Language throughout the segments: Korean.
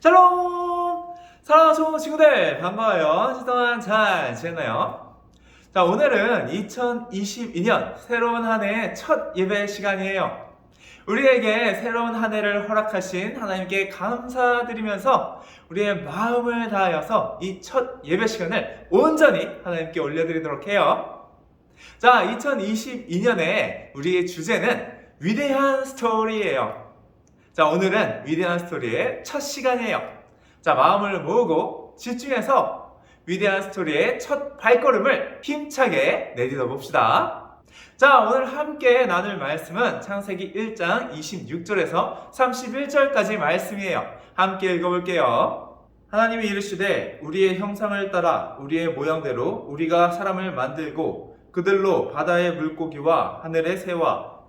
샬롬! 사랑하는 좋은 친구들 반가워요. 시동안 잘 지냈나요? 자 오늘은 2022년 새로운 한 해의 첫 예배 시간이에요. 우리에게 새로운 한 해를 허락하신 하나님께 감사드리면서 우리의 마음을 다하여서 이 첫 예배 시간을 온전히 하나님께 올려드리도록 해요. 자, 2022년에 우리의 주제는 위대한 스토리예요. 자, 오늘은 위대한 스토리의 첫 시간이에요. 자, 마음을 모으고 집중해서 위대한 스토리의 첫 발걸음을 힘차게 내딛어 봅시다. 자, 오늘 함께 나눌 말씀은 창세기 1장 26절에서 31절까지 말씀이에요. 함께 읽어볼게요. 하나님이 이르시되 우리의 형상을 따라 우리의 모양대로 우리가 사람을 만들고 그들로 바다의 물고기와 하늘의 새와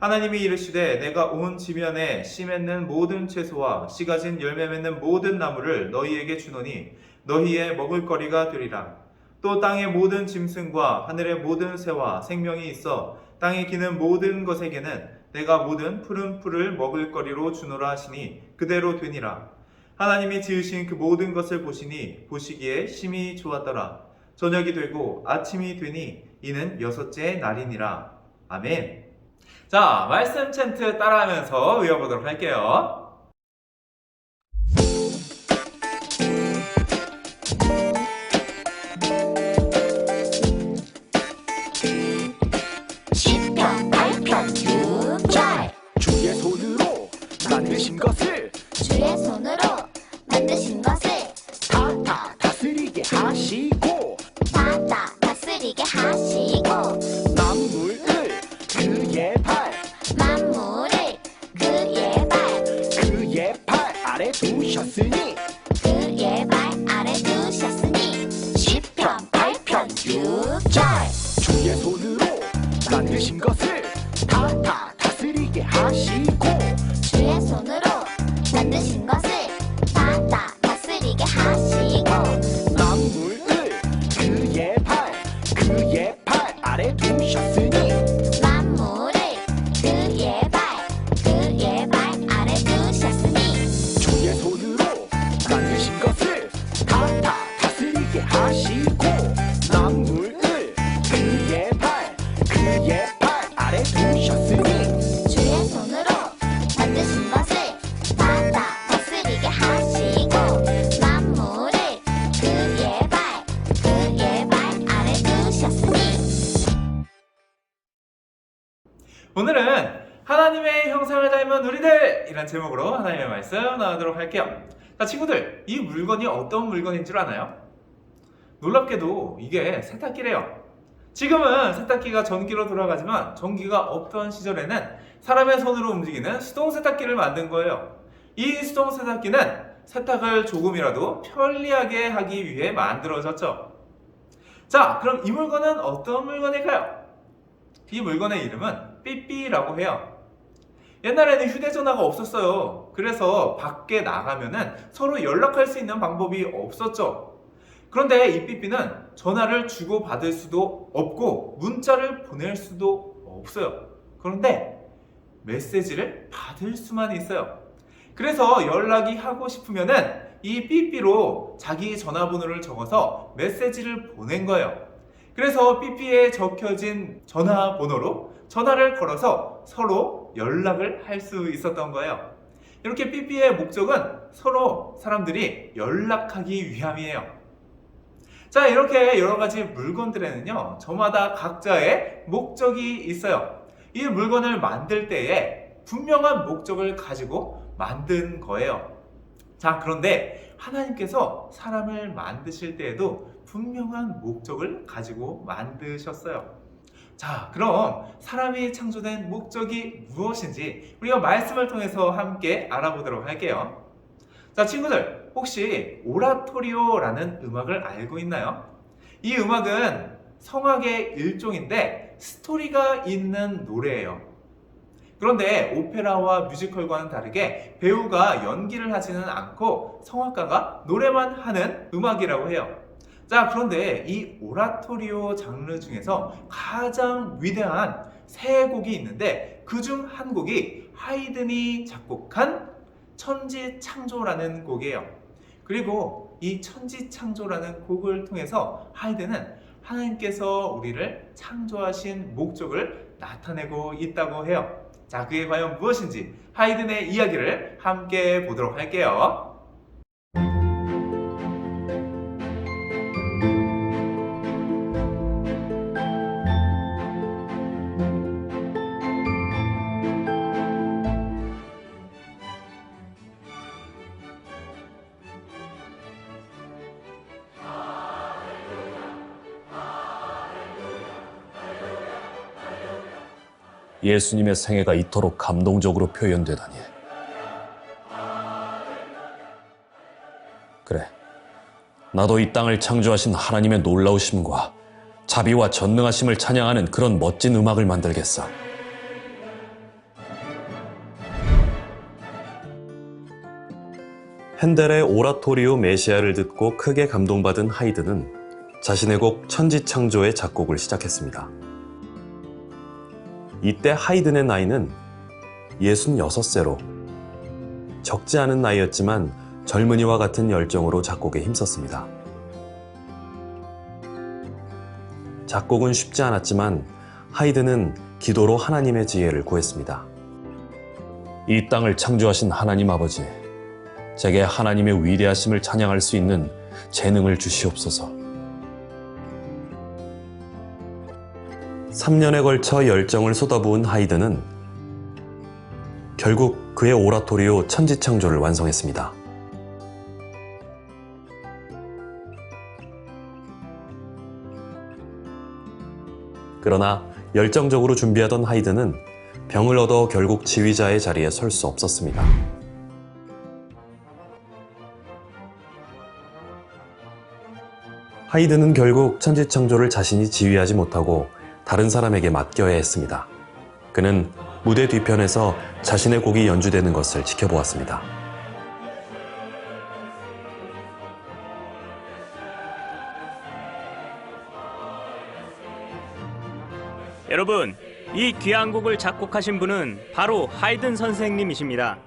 하나님이 이르시되 내가 온 지면에 씨 맺는 모든 채소와 씨 가진 열매 맺는 모든 나무를 너희에게 주노니 너희의 먹을 거리가 되리라. 또 땅의 모든 짐승과 하늘의 모든 새와 생명이 있어 땅에 기는 모든 것에게는 내가 모든 푸른 풀을 먹을 거리로 주노라 하시니 그대로 되니라. 하나님이 지으신 그 모든 것을 보시니 보시기에 심히 좋았더라. 저녁이 되고 아침이 되니 이는 여섯째 날이니라. 아멘 자 말씀 챈트 따라하면서 외워보도록 할게요. 시편 8편 6절. 주의 손으로 만드신 것을 주의 손 발 할게요 자 친구들 이 물건이 어떤 물건인 줄 아나요? 놀랍게도 이게 세탁기래요 지금은 세탁기가 전기로 돌아가지만 전기가 없던 시절에는 사람의 손으로 움직이는 수동 세탁기를 만든 거예요 이 수동 세탁기는 세탁을 조금이라도 편리하게 하기 위해 만들어졌죠 자 그럼 이 물건은 어떤 물건일까요? 이 물건의 이름은 삐삐라고 해요. 옛날에는 휴대전화가 없었어요. 그래서 밖에 나가면은 서로 연락할 수 있는 방법이 없었죠. 그런데 이 삐삐는 전화를 주고 받을 수도 없고 문자를 보낼 수도 없어요. 그런데 메시지를 받을 수만 있어요. 그래서 연락이 하고 싶으면은 이 삐삐로 자기 전화번호를 적어서 메시지를 보낸 거예요. 그래서 삐삐에 적혀진 전화번호로 전화를 걸어서 서로 연락을 할 수 있었던 거예요. 이렇게 삐삐의 목적은 서로 사람들이 연락하기 위함이에요. 자, 이렇게 여러 가지 물건들에는요, 저마다 각자의 목적이 있어요. 이 물건을 만들 때에 분명한 목적을 가지고 만든 거예요. 자, 그런데 하나님께서 사람을 만드실 때에도 분명한 목적을 가지고 만드셨어요. 자, 그럼 사람이 창조된 목적이 무엇인지 우리가 말씀을 통해서 함께 알아보도록 할게요. 자, 친구들, 혹시 오라토리오라는 음악을 알고 있나요? 이 음악은 성악의 일종인데 스토리가 있는 노래예요. 그런데 오페라와 뮤지컬과는 다르게 배우가 연기를 하지는 않고 성악가가 노래만 하는 음악이라고 해요. 자, 그런데 이 오라토리오 장르 중에서 가장 위대한 세 곡이 있는데 그 중 한 곡이 하이든이 작곡한 천지창조라는 곡이에요. 그리고 이 천지창조라는 곡을 통해서 하이든은 하나님께서 우리를 창조하신 목적을 나타내고 있다고 해요. 자, 그게 과연 무엇인지 하이든의 이야기를 함께 보도록 할게요. 예수님의 생애가 이토록 감동적으로 표현되다니. 그래. 나도 이 땅을 창조하신 하나님의 놀라우심과 자비와 전능하심을 찬양하는 그런 멋진 음악을 만들겠어. 핸델의 오라토리오 메시아를 듣고 크게 감동받은 하이드는 자신의 곡 천지창조의 작곡을 시작했습니다. 이때 하이든의 나이는 66세로 적지 않은 나이였지만 젊은이와 같은 열정으로 작곡에 힘썼습니다. 작곡은 쉽지 않았지만 하이든은 기도로 하나님의 지혜를 구했습니다. 이 땅을 창조하신 하나님 아버지, 제게 하나님의 위대하심을 찬양할 수 있는 재능을 주시옵소서. 3년에 걸쳐 열정을 쏟아부은 하이든은 결국 그의 오라토리오 천지창조를 완성했습니다. 그러나 열정적으로 준비하던 하이든은 병을 얻어 결국 지휘자의 자리에 설 수 없었습니다. 하이든은 결국 천지창조를 자신이 지휘하지 못하고 다른 사람에게 맡겨야 했습니다. 그는 무대 뒤편에서 자신의 곡이 연주되는 것을 지켜보았습니다. 여러분, 이 귀한 곡을 작곡하신 분은 바로 하이든 선생님이십니다.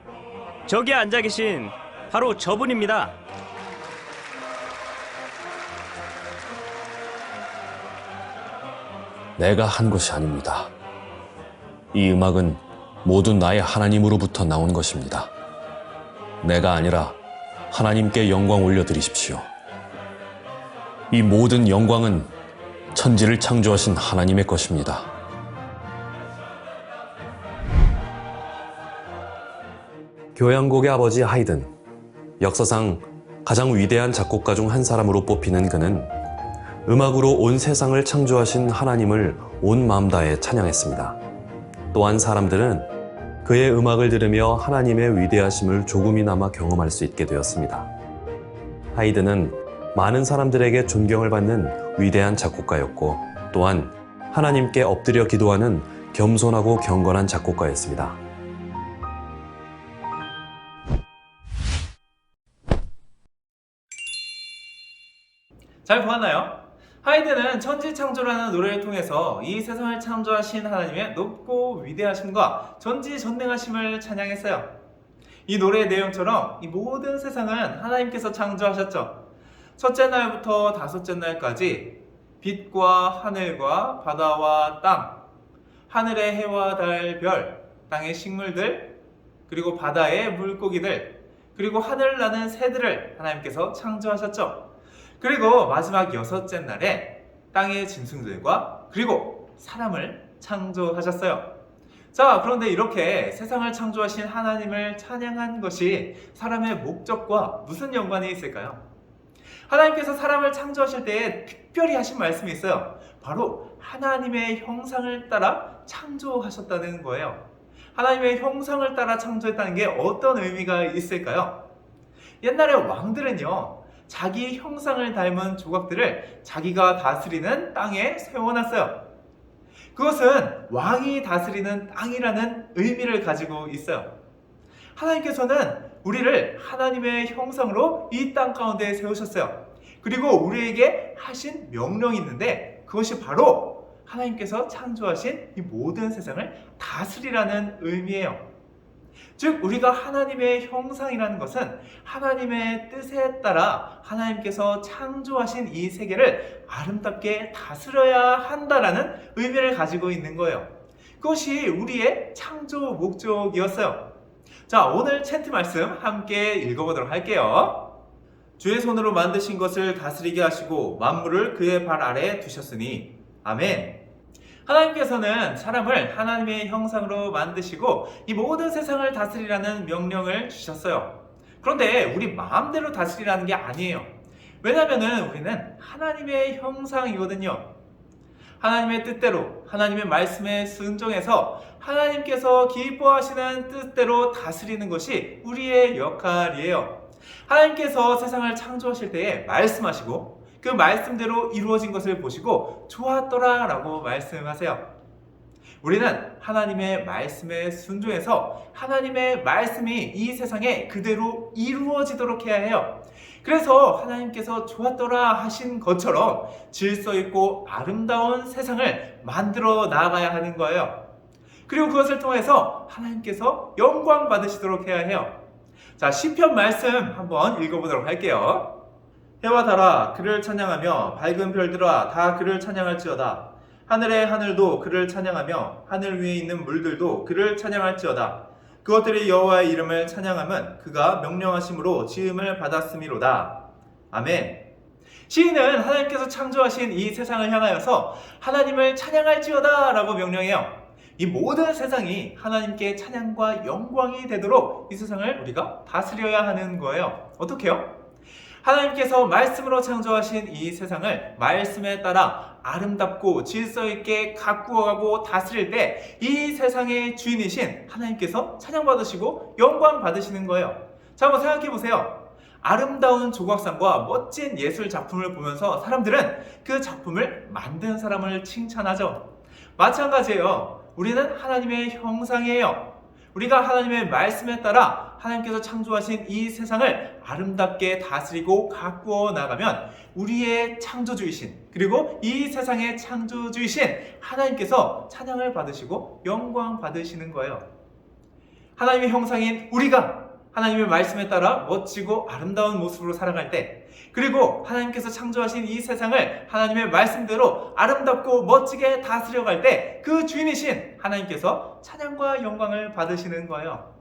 저기 앉아 계신 바로 저분입니다. 내가 한 것이 아닙니다. 이 음악은 모두 나의 하나님으로부터 나온 것입니다. 내가 아니라 하나님께 영광 올려드리십시오. 이 모든 영광은 천지를 창조하신 하나님의 것입니다. 교향곡의 아버지 하이든. 역사상 가장 위대한 작곡가 중 한 사람으로 뽑히는 그는 음악으로 온 세상을 창조하신 하나님을 온 마음 다해 찬양했습니다. 또한 사람들은 그의 음악을 들으며 하나님의 위대하심을 조금이나마 경험할 수 있게 되었습니다. 하이든은 많은 사람들에게 존경을 받는 위대한 작곡가였고 또한 하나님께 엎드려 기도하는 겸손하고 경건한 작곡가였습니다. 잘 보았나요? 하이든은 천지창조라는 노래를 통해서 이 세상을 창조하신 하나님의 높고 위대하심과 전지전능하심을 찬양했어요. 이 노래의 내용처럼 이 모든 세상은 하나님께서 창조하셨죠. 첫째 날부터 다섯째 날까지 빛과 하늘과 바다와 땅, 하늘의 해와 달, 별, 땅의 식물들, 그리고 바다의 물고기들, 그리고 하늘 나는 새들을 하나님께서 창조하셨죠. 그리고 마지막 여섯째 날에 땅의 짐승들과 그리고 사람을 창조하셨어요. 자, 그런데 이렇게 세상을 창조하신 하나님을 찬양한 것이 사람의 목적과 무슨 연관이 있을까요? 하나님께서 사람을 창조하실 때에 특별히 하신 말씀이 있어요. 바로 하나님의 형상을 따라 창조하셨다는 거예요. 하나님의 형상을 따라 창조했다는 게 어떤 의미가 있을까요? 옛날에 왕들은요, 자기 형상을 닮은 조각들을 자기가 다스리는 땅에 세워놨어요. 그것은 왕이 다스리는 땅이라는 의미를 가지고 있어요. 하나님께서는 우리를 하나님의 형상으로 이 땅 가운데 세우셨어요. 그리고 우리에게 하신 명령이 있는데 그것이 바로 하나님께서 창조하신 이 모든 세상을 다스리라는 의미예요. 즉, 우리가 하나님의 형상이라는 것은 하나님의 뜻에 따라 하나님께서 창조하신 이 세계를 아름답게 다스려야 한다라는 의미를 가지고 있는 거예요. 그것이 우리의 창조 목적이었어요. 자, 오늘 챈트 말씀 함께 읽어보도록 할게요. 주의 손으로 만드신 것을 다스리게 하시고 만물을 그의 발 아래에 두셨으니 아멘. 하나님께서는 사람을 하나님의 형상으로 만드시고 이 모든 세상을 다스리라는 명령을 주셨어요. 그런데 우리 마음대로 다스리라는 게 아니에요. 왜냐하면 우리는 하나님의 형상이거든요. 하나님의 뜻대로 하나님의 말씀에 순종해서 하나님께서 기뻐하시는 뜻대로 다스리는 것이 우리의 역할이에요. 하나님께서 세상을 창조하실 때에 말씀하시고 그 말씀대로 이루어진 것을 보시고 좋았더라 라고 말씀하세요. 우리는 하나님의 말씀에 순종해서 하나님의 말씀이 이 세상에 그대로 이루어지도록 해야 해요. 그래서 하나님께서 좋았더라 하신 것처럼 질서 있고 아름다운 세상을 만들어 나아가야 하는 거예요. 그리고 그것을 통해서 하나님께서 영광 받으시도록 해야 해요. 자, 시편 말씀 한번 읽어보도록 할게요. 해와 달아 그를 찬양하며 밝은 별들아 다 그를 찬양할지어다. 하늘의 하늘도 그를 찬양하며 하늘 위에 있는 물들도 그를 찬양할지어다. 그것들이 여호와의 이름을 찬양함은 그가 명령하심으로 지음을 받았음이로다. 아멘. 시인은 하나님께서 창조하신 이 세상을 향하여서 하나님을 찬양할지어다 라고 명령해요. 이 모든 세상이 하나님께 찬양과 영광이 되도록 이 세상을 우리가 다스려야 하는 거예요. 어떻게요? 하나님께서 말씀으로 창조하신 이 세상을 말씀에 따라 아름답고 질서 있게 가꾸어가고 다스릴 때 이 세상의 주인이신 하나님께서 찬양받으시고 영광 받으시는 거예요. 자, 한번 생각해 보세요. 아름다운 조각상과 멋진 예술 작품을 보면서 사람들은 그 작품을 만든 사람을 칭찬하죠. 마찬가지예요. 우리는 하나님의 형상이에요. 우리가 하나님의 말씀에 따라 하나님께서 창조하신 이 세상을 아름답게 다스리고 가꾸어 나가면 우리의 창조주이신 그리고 이 세상의 창조주이신 하나님께서 찬양을 받으시고 영광 받으시는 거예요. 하나님의 형상인 우리가 하나님의 말씀에 따라 멋지고 아름다운 모습으로 살아갈 때, 그리고 하나님께서 창조하신 이 세상을 하나님의 말씀대로 아름답고 멋지게 다스려갈 때, 그 주인이신 하나님께서 찬양과 영광을 받으시는 거예요.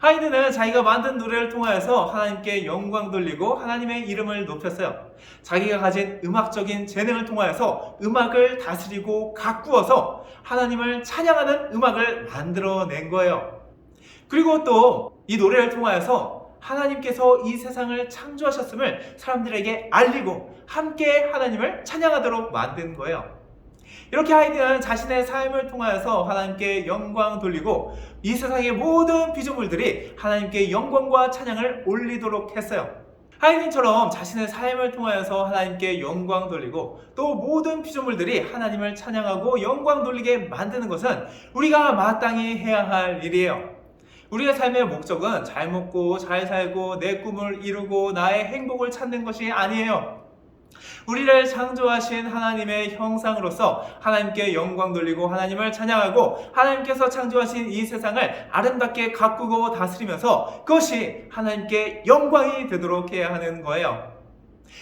하이드는 자기가 만든 노래를 통하여서 하나님께 영광 돌리고 하나님의 이름을 높였어요. 자기가 가진 음악적인 재능을 통하여서 음악을 다스리고 가꾸어서 하나님을 찬양하는 음악을 만들어낸 거예요. 그리고 또 이 노래를 통하여서 하나님께서 이 세상을 창조하셨음을 사람들에게 알리고 함께 하나님을 찬양하도록 만든 거예요. 이렇게 하이드는 자신의 삶을 통하여서 하나님께 영광 돌리고 이 세상의 모든 피조물들이 하나님께 영광과 찬양을 올리도록 했어요. 하이든처럼 자신의 삶을 통하여서 하나님께 영광 돌리고 또 모든 피조물들이 하나님을 찬양하고 영광 돌리게 만드는 것은 우리가 마땅히 해야 할 일이에요. 우리의 삶의 목적은 잘 먹고 잘 살고 내 꿈을 이루고 나의 행복을 찾는 것이 아니에요. 우리를 창조하신 하나님의 형상으로서 하나님께 영광 돌리고 하나님을 찬양하고 하나님께서 창조하신 이 세상을 아름답게 가꾸고 다스리면서 그것이 하나님께 영광이 되도록 해야 하는 거예요.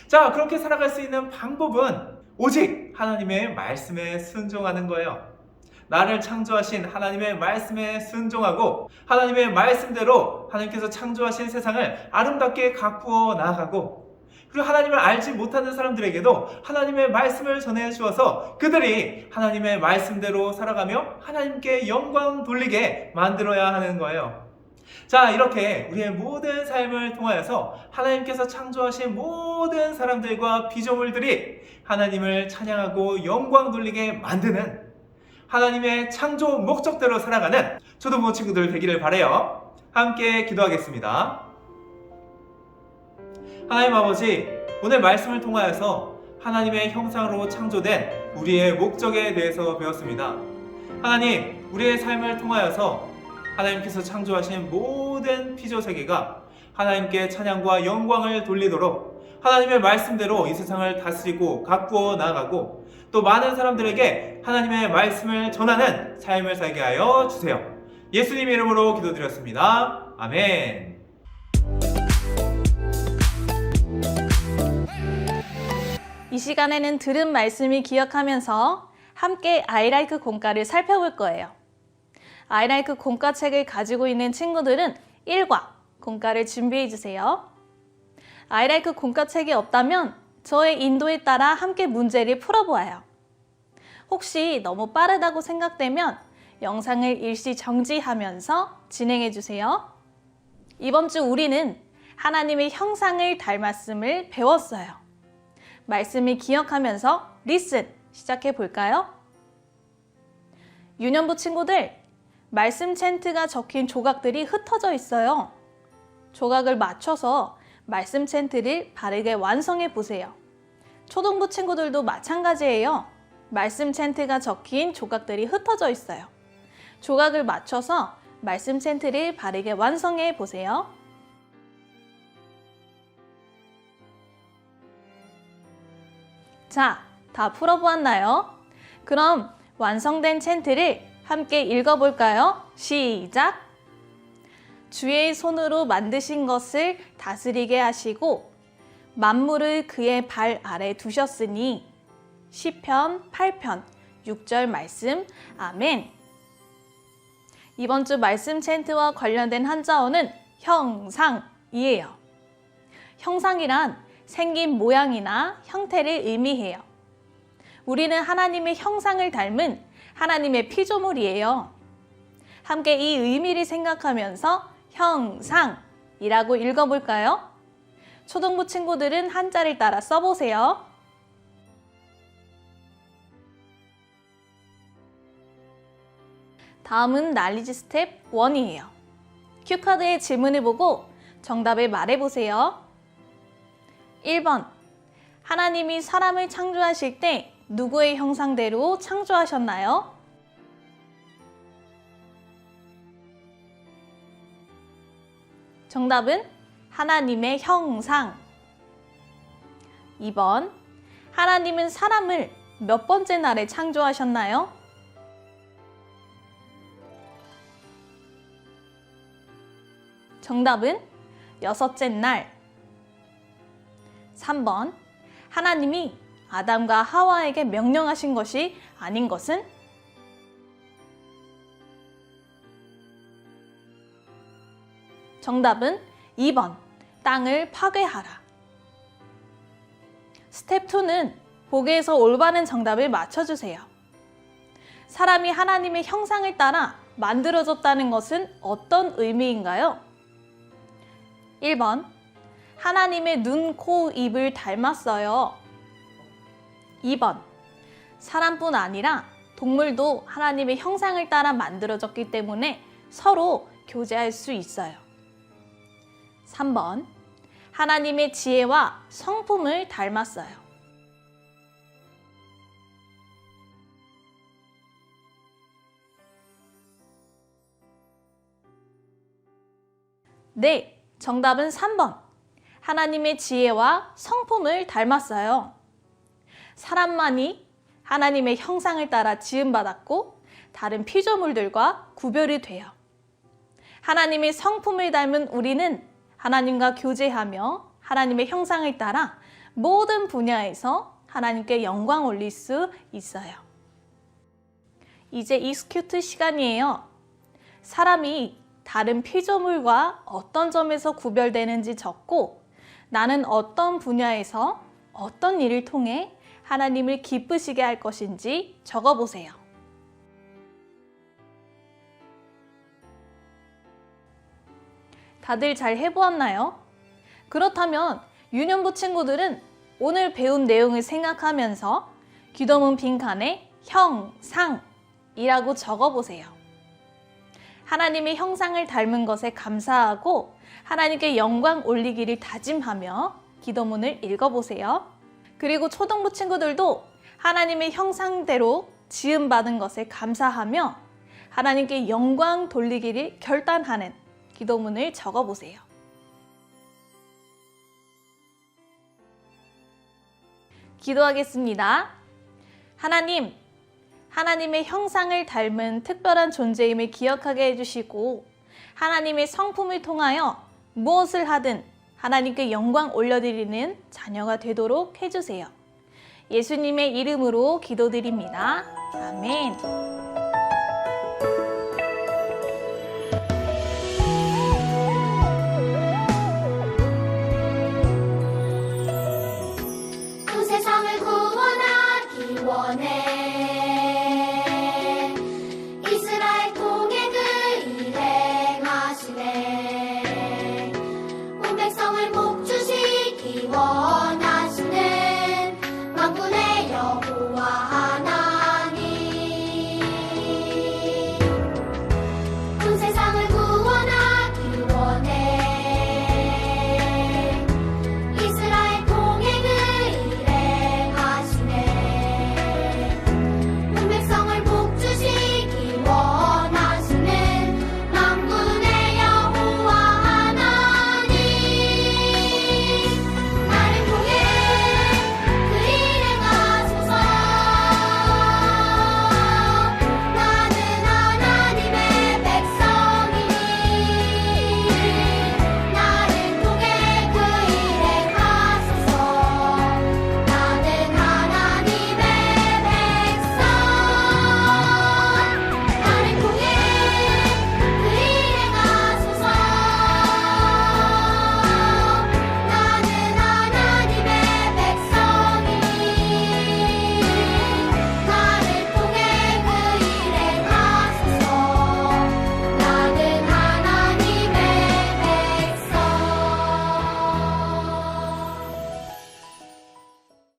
자, 그렇게 살아갈 수 있는 방법은 오직 하나님의 말씀에 순종하는 거예요. 나를 창조하신 하나님의 말씀에 순종하고 하나님의 말씀대로 하나님께서 창조하신 세상을 아름답게 가꾸어 나아가고 그리고 하나님을 알지 못하는 사람들에게도 하나님의 말씀을 전해 주어서 그들이 하나님의 말씀대로 살아가며 하나님께 영광 돌리게 만들어야 하는 거예요. 자, 이렇게 우리의 모든 삶을 통하여서 하나님께서 창조하신 모든 사람들과 피조물들이 하나님을 찬양하고 영광 돌리게 만드는 하나님의 창조 목적대로 살아가는 초등부 친구들 되기를 바래요. 함께 기도하겠습니다. 하나님 아버지, 오늘 말씀을 통하여서 하나님의 형상으로 창조된 우리의 목적에 대해서 배웠습니다. 하나님, 우리의 삶을 통하여서 하나님께서 창조하신 모든 피조 세계가 하나님께 찬양과 영광을 돌리도록 하나님의 말씀대로 이 세상을 다스리고 가꾸어 나아가고 또 많은 사람들에게 하나님의 말씀을 전하는 삶을 살게 하여 주세요. 예수님 이름으로 기도드렸습니다. 아멘. 이 시간에는 들은 말씀을 기억하면서 함께 아이라이크 공과를 살펴볼 거예요. 아이라이크 공과 책을 가지고 있는 친구들은 1과 공과를 준비해 주세요. 아이라이크 공과 책이 없다면 저의 인도에 따라 함께 문제를 풀어보아요. 혹시 너무 빠르다고 생각되면 영상을 일시 정지하면서 진행해 주세요. 이번 주 우리는 하나님의 형상을 닮았음을 배웠어요. 말씀을 기억하면서 리슨 시작해 볼까요? 유년부 친구들, 말씀 챈트가 적힌 조각들이 흩어져 있어요. 조각을 맞춰서 말씀 챈트를 바르게 완성해 보세요. 초등부 친구들도 마찬가지예요. 말씀 챈트가 적힌 조각들이 흩어져 있어요. 조각을 맞춰서 말씀 챈트를 바르게 완성해 보세요. 자, 다 풀어보았나요? 그럼 완성된 챈트를 함께 읽어볼까요? 시작! 주의 손으로 만드신 것을 다스리게 하시고 만물을 그의 발 아래 두셨으니 시편 8편 6절 말씀 아멘. 이번 주 말씀 챈트와 관련된 한자어는 형상이에요. 형상이란 생긴 모양이나 형태를 의미해요. 우리는 하나님의 형상을 닮은 하나님의 피조물이에요. 함께 이 의미를 생각하면서 형상이라고 읽어볼까요? 초등부 친구들은 한자를 따라 써보세요. 다음은 난리지 스텝 1이에요. 큐카드의 질문을 보고 정답을 말해보세요. 1번. 하나님이 사람을 창조하실 때 누구의 형상대로 창조하셨나요? 정답은 하나님의 형상. 2번. 하나님은 사람을 몇 번째 날에 창조하셨나요? 정답은 여섯째 날. 3번. 하나님이 아담과 하와에게 명령하신 것이 아닌 것은? 정답은 2번. 땅을 파괴하라. 스텝 2는 보기에서 올바른 정답을 맞춰주세요. 사람이 하나님의 형상을 따라 만들어졌다는 것은 어떤 의미인가요? 1번. 하나님의 눈, 코, 입을 닮았어요. 2번. 사람뿐 아니라 동물도 하나님의 형상을 따라 만들어졌기 때문에 서로 교제할 수 있어요. 3번. 하나님의 지혜와 성품을 닮았어요. 네, 정답은 3번. 하나님의 지혜와 성품을 닮았어요. 사람만이 하나님의 형상을 따라 지음받았고 다른 피조물들과 구별이 돼요. 하나님의 성품을 닮은 우리는 하나님과 교제하며 하나님의 형상을 따라 모든 분야에서 하나님께 영광 올릴 수 있어요. 이제 익스큐트 시간이에요. 사람이 다른 피조물과 어떤 점에서 구별되는지 적고 나는 어떤 분야에서 어떤 일을 통해 하나님을 기쁘시게 할 것인지 적어보세요. 다들 잘 해보았나요? 그렇다면 유년부 친구들은 오늘 배운 내용을 생각하면서 귀덤은 빈칸에 형상이라고 적어보세요. 하나님의 형상을 닮은 것에 감사하고 하나님께 영광 올리기를 다짐하며 기도문을 읽어보세요. 그리고 초등부 친구들도 하나님의 형상대로 지음받은 것에 감사하며 하나님께 영광 돌리기를 결단하는 기도문을 적어보세요. 기도하겠습니다. 하나님, 하나님의 형상을 닮은 특별한 존재임을 기억하게 해주시고, 하나님의 성품을 통하여 무엇을 하든 하나님께 영광 올려드리는 자녀가 되도록 해주세요. 예수님의 이름으로 기도드립니다. 아멘.